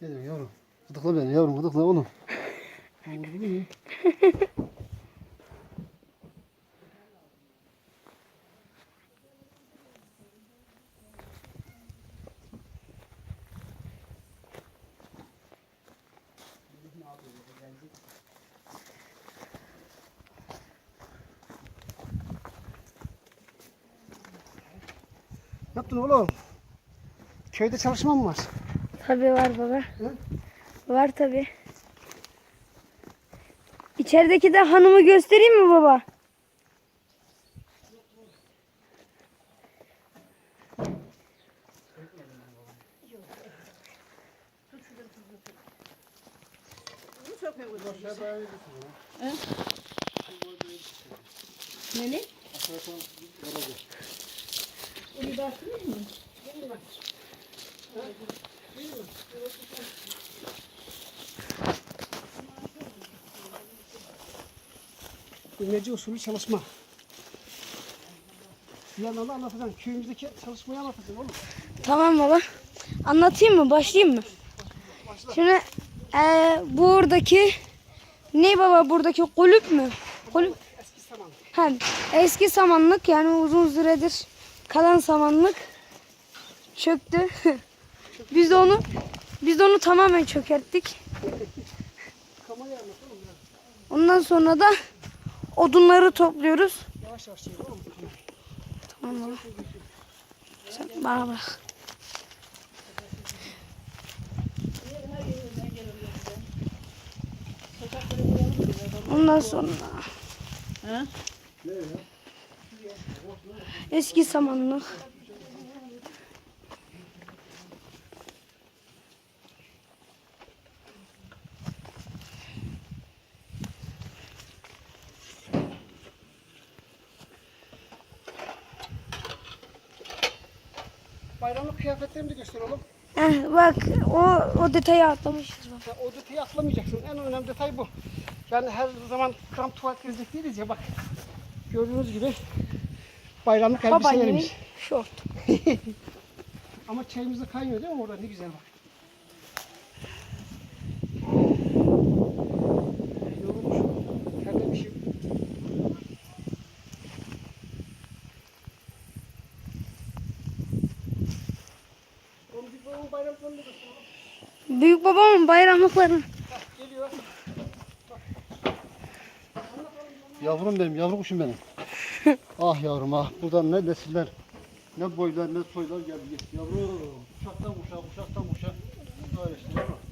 Geliyor yavrum. Gıdıkla beni yavrum gıdıkla oğlum. Ne yaptın oğlum? Köyde çalışma mı var? Tabii var baba. Var tabii. İçerideki de hanımı göstereyim mi baba? Nene? İmece usulü çalışma. Da anlatacaksın. Köyümüzdeki çalışmayı anlatacaksın oğlum. Tamam baba. Anlatayım mı? Başlayayım mı? Şimdi eee buradaki ne baba buradaki kulüp mü? Kulüp. Eski zaman. Ha, eski samanlık yani uzun süredir kalan samanlık çöktü. biz de onu biz de onu tamamen çökerttik. Ondan sonra da odunları topluyoruz. Yavaş yavaş. Tamam baba. Sen bana bırak. Ondan sonra Ha? eski samanlık. Bayramlık kıyafetlerimi de göster oğlum. Heh, bak o o detayı atlamışız bak. Ya o detayı atlamayacaksın. En önemli detay bu. Yani her zaman kramp tuvalet gezecek değiliz ya bak. Gördüğünüz gibi bayramlık Babaannemin elbiselerimiz. şort. Ama çayımız da kaynıyor değil mi orada? Ne güzel bak. Yorulmuşum. Terlemişim. Oğlum bir babamın bayramlarını da göster oğlum. Büyük babamın Geliyor. Yavrum benim, yavru kuşum benim. ah yavrum ah, buradan ne nesiller, ne boylar, ne soylar geldi. Yavrum, uşaktan uşağa, uşaktan uşağa. Böyle işte.